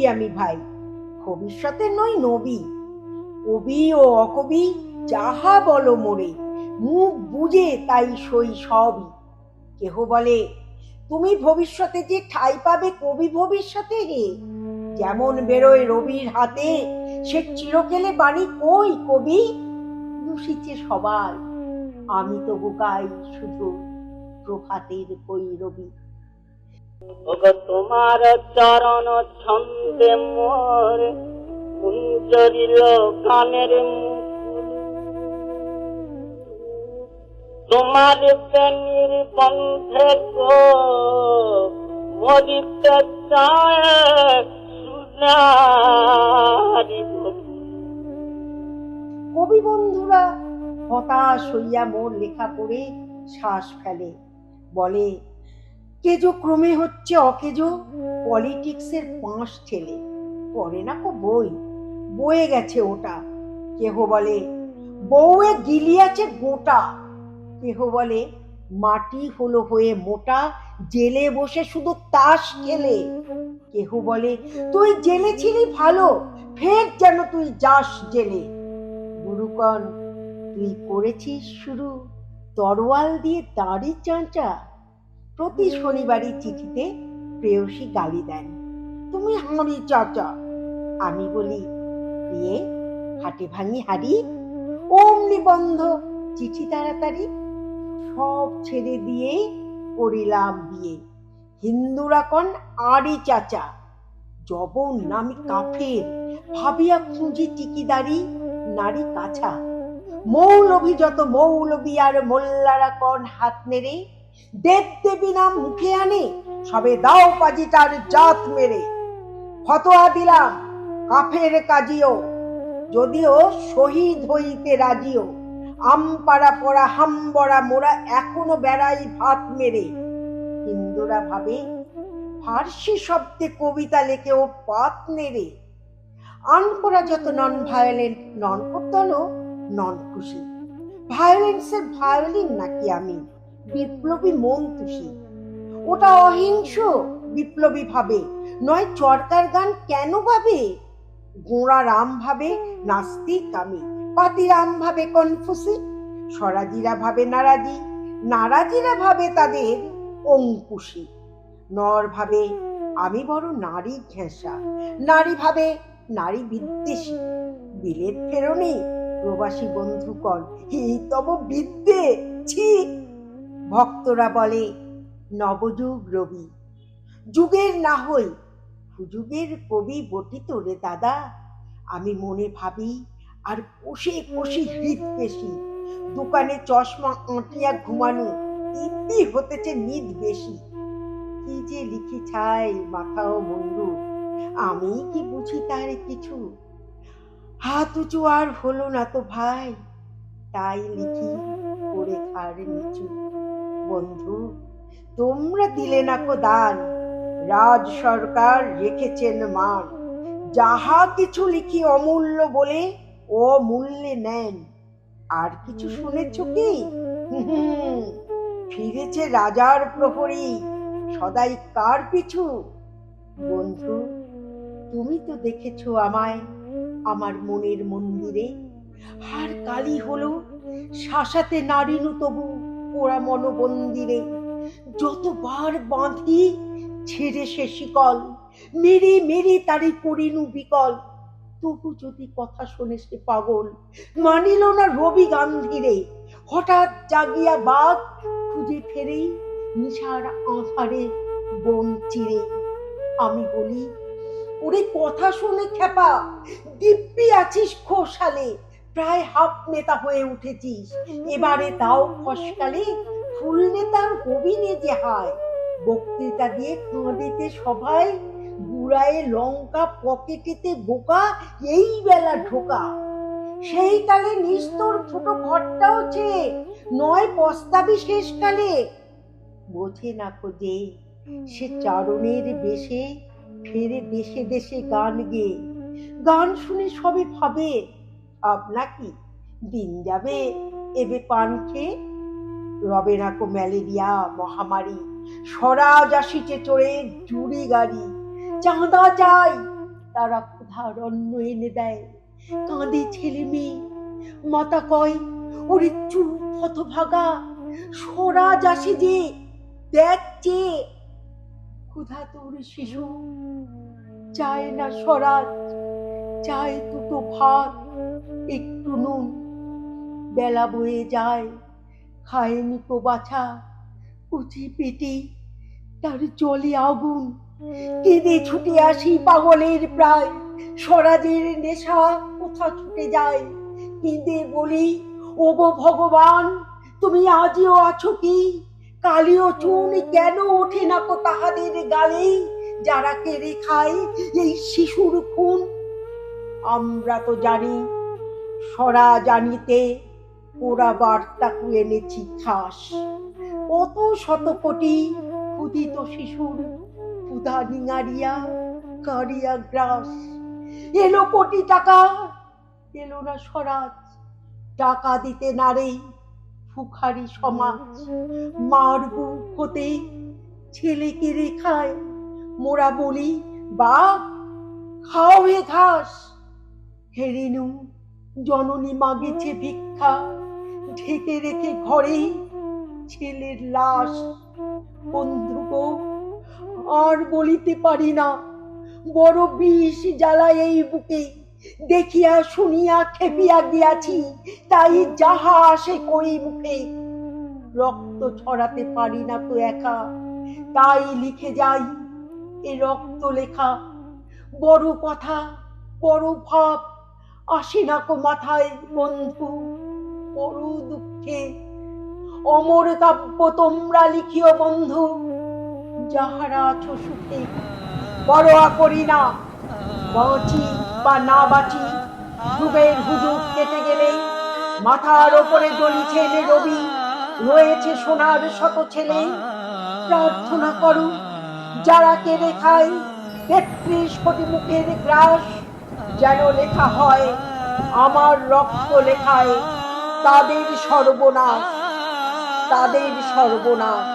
কবি আমি ভাই। ভবিষ্যতে নই নবী। কবি ও অকবি যাহা বলো মোরে, মুখ বুঝে তাই সই সবই। কেহ বলে, তুমি ভবিষ্যতে যে ঠাই পাবে কবি ভবিষ্যতে হে যেমন বেরোয় রবির হাতে, সে চিরকেলে বাণী কই কবি? দূষিছে সবাই। আমি তো গাই শুধু প্রভাতের কই রবি। তোমার চরণ ছন্দে মোর কুঞ্জরিল কানের তোমার প্রেমীর বন্ধে গো, মরিতে কবি বন্ধুরা, হতাশ হইয়া মোর লেখা পড়ে শ্বাস ফেলে। বলে কেজো ক্রমে হচ্ছে অকেজো পলিটিক্সের পাঁশ ছেলে পড়ে না কো বই? বয়ে গেছে ওটা। কেহ বলে বউয়ে গিলিয়াছে গোটা। কেহ বলে মাটি হলো হয়ে মোটা জেলে বসে শুধু তাস খেলে। কেহ বলে তুই জেলে ছিলি ভালো ফের যেন তুই যাস জেলে। গুরুকণ তুই করেছিস শুরু তরোয়াল দিয়ে দাড়ি চাঁচা প্রতি শনিবারই চিঠিতে প্রেয়সী গালি দেন। তুমি হাঁড়ি, চাচা। আমি বলি, প্রিয়ে, হাটে ভাঙি হাড়ি? অমনি বন্ধ। চিঠি তাড়াতাড়ি সব ছেড়ে দিয়ে করিলাম বিয়ে। হিন্দুরা কন আড়ি, চাচা? জবন নামি কাফের ভাবিয়া খুঁজি টিকিদারি, নারী কাছা। মৌলভী যত মৌলবী আর মোল্লারা কন হাত নেড়ে? দেব দেবী নাম মুখে আনে, সবে দাও পাজি তার জাত মেরে। ফতোয়া দিলাম কাফের কাজিও, যদিও শহীদ হইতে রাজিও। আমপাড়া পড়া হাম্বড়া মোরা এখনও বেড়াই ভাত মেরে। হিন্দুরা ভাবে ফার্সি শব্দে কবিতা লেখেও পাত নেড়ে। আনকোরা যত নন ভায়োলেন্ট, নন করতলো নন খুশি। ভায়োলেন্সের ভায়োলিন নাকি আমি? বিপ্লবী মন তুষি ওটা অহিংস, বিপ্লবী ভাবে। নয় চরকার গান কেন ভাবে? গোড়া রাম ভাবে, নাস্তিক আমি। পাতি রাম ভাবে কনফুসি। স্বরাজিরা ভাবে নারাজি। নারাজিরা ভাবে তাদের অঙ্কুশী। নর ভাবে, আমি বড় নারী ঘেঁষা। নারী ভাবে, নারী বিদ্বেষী। বিলেত ফেরনি, প্রবাসী বন্ধুকণ এই তব বিদ্যে, ছি। ভক্তরা বলে, নবযুগ রবি। যুগের না হই হুযুগের কবি বটিত রে দাদা। আমি মনে ভাবি, আর কষে কষি হৃদ পেশি দোকানে চশমা আঁটিয়া ঘুমানো দিব্যি হতেছে নিদ বেশি। কি যে লিখি ছাই মাথা ও আমি কি বুঝি তার কিছু? হাত উঁচু আর হলো না তো ভাই। তাই লিখি করে খার নিচু। বন্ধু, তোমরা দিলে না কো দান। রাজ সরকার রেখেছেন মান। যাহা কিছু লিখি অমূল্য বলে ও মূল্যে নেন। আর কিছু শুনেছ কি? ফিরেছে রাজার প্রহরী, সদাই কার পিছু? বন্ধু, তুমি তো দেখেছ আমায়, আমার মনের মন্দিরে। আর কালি হলো শাসাতে নারিনু তবু। পোড়া মনোবন্দিরে যতবার বাঁধি ছেড়ে সে শিকল, মেরে মেরে তারি করিনু বিকল। তবু যদি কথা শোনে সে পাগল, মানিল না রবি গান্ধীরে। হঠাৎ জাগিয়া বাঘ খুঁজে ফেরেই নিশার আঁধারে বন চিরে। আমি বলি, ওরে কথা শুনে খেপা দিব্যি আছিস খোসালে প্রায় হাফ নেতা হয়ে উঠেছিস। এবারে তাও ফসকালে ফুল নেতার কবিনে যে হায়। বক্তৃতা দিয়ে কাঁদিতে সবাই বুড়ায়ে লঙ্কা পকেটেতে বোকা এই বেলা ঢোকা। সেই কালে নিস্তর ছোট ঘরটাও চেয়ে নয় প্রস্তাবই শেষকালে বোঝে না খোঁজে সে চারণের বেশে, ফেরে দেশে দেশে গান গেয়ে গান শুনে সবে ভাবে। আপনাকি দিন যাবে এবে পান খেয়ে। রবে না কো ম্যালেরিয়া, মহামারী, স্বরাজ আসিছে চড়ে জুড়ি গাড়ি। চাঁদা চাই, তারা ক্ষুধার অন্ন এনে দেয়। কাঁদে ছেলে মেয়ে, মাতা কয়, ওরে চুপ হতভাগা, স্বরাজ আসে যে দেখছে ক্ষুধা তোর শিশু, চায় না স্বরাজ, চায় দুটো ভাত একটু নুন। বেলা বয়ে যায়, খায়নি তো বাছা। কুচি পেটে, তার জলে আগুন। কেঁদে ছুটে আসি পাগলের প্রায়। স্বরাজের নেশা কোথা ছুটে যায়? কেঁদে বলি, ওগো ভগবান, তুমি আজও আছো কি? কালীয় চুন কেন ওঠে না কো তাহাদের গালে? যারা কেড়ে খায় এই শিশুর খুন আমরা তো জানি, সরা জানিতে ওরা বার্তাকু এনেছি খাস। কত শত কোটি ক্ষুদিত শিশুর ক্ষুধা নিঙারিয়া কারিয়া গ্রাস। এলো কোটি টাকা, এলো না স্বরাজ। টাকা দিতে নারে ফুখারি সমাজ। মার বুক হতে ছেলেকে রেখায় মোরা বলি বাপ খাও হে ঘাস। হেরেনু, জননী মাগেছে ভিক্ষা। ঢেকে রেখে ঘরে ছেলের লাশ। বন্ধু আর বলিতে পারি না, বড় বিষ জ্বালায় এই বুকে। দেখিয়া শুনিয়া খেপিয়া গিয়াছি, তাই যাহা আসে কই মুখে। রক্ত ছড়াতে পারি না তো একা, তাই লিখে যাই এ রক্ত লেখা। বড় কথা, বড় ভাব আসে না কো মাথায় বন্ধু বড় দুঃখে। অমর কাব্য তোমরা লিখিও বন্ধু, যাহারা আছো সুখে বড় করি না। বাঁচি বা না বাঁচি ডুবের হুজুগ কেটে গেলে মাথার ওপরে জ্বলিছে রবি। রয়েছে সোনার শত ছেলে, প্রার্থনা করো যারা কেড়ে খায় তেত্রিশ কোটি মুখের গ্রাস। যেন লেখা হয় আমার রক্ত লেখায় তাদের সর্বনাশ তাদের সর্বনাশ।